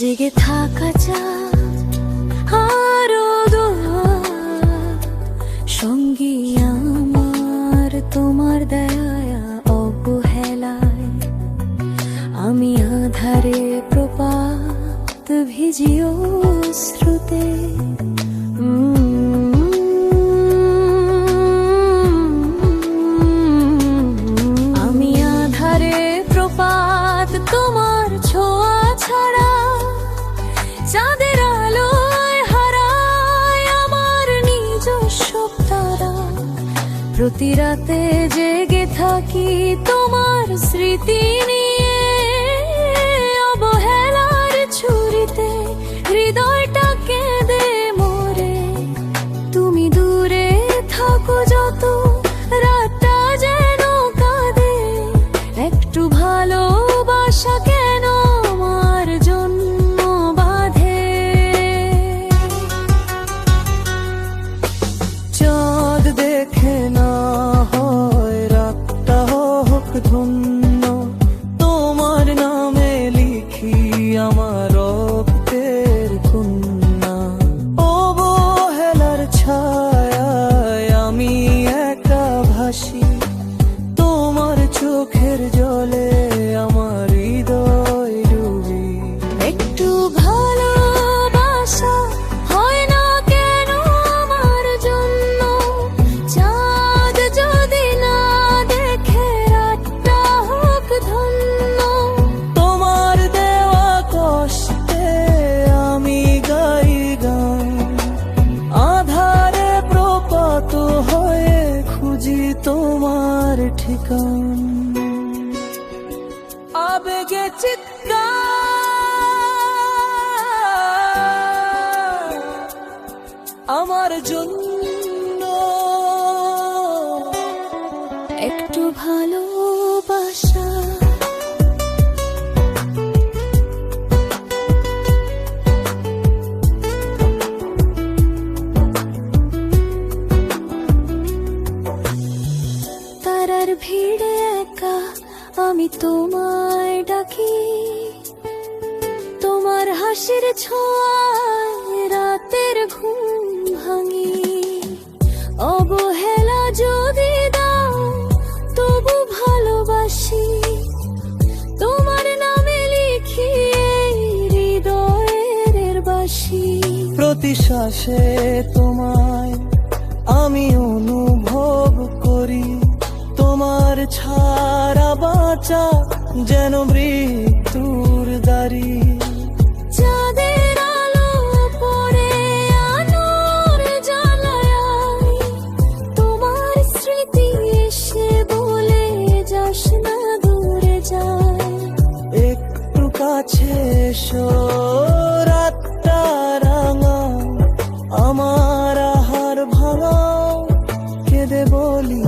জেগে থাকা যা আরও সঙ্গী আমার তোমার দয়া অবহেলায়। আমি আধারে প্রপাত ভিজিও শ্রুতে প্রতি রাতে জেগে থাকি তোমার স্মৃতি conmigo. ঠিকান আবেগে চিৎকার আমার জন্য একটু ভালোবাসা তোমায় ডাকি, তোমার হাসির ছোঁয়ায় রাতের ঘুম ভাঙি। অবহেলা যদি দাও, তবু ভালোবাসি। তোমার নামে লিখি হৃদয়ের বাসি। প্রতি শ্বাসে তোমায় আমি অনুভব করি, তোমার ছাড়া বাঁচা যেন মৃত্যুর দারি তোমার স্মৃতি বলে দূরে একটু কাছে আমার আহার ভাঙা কেঁদে বলি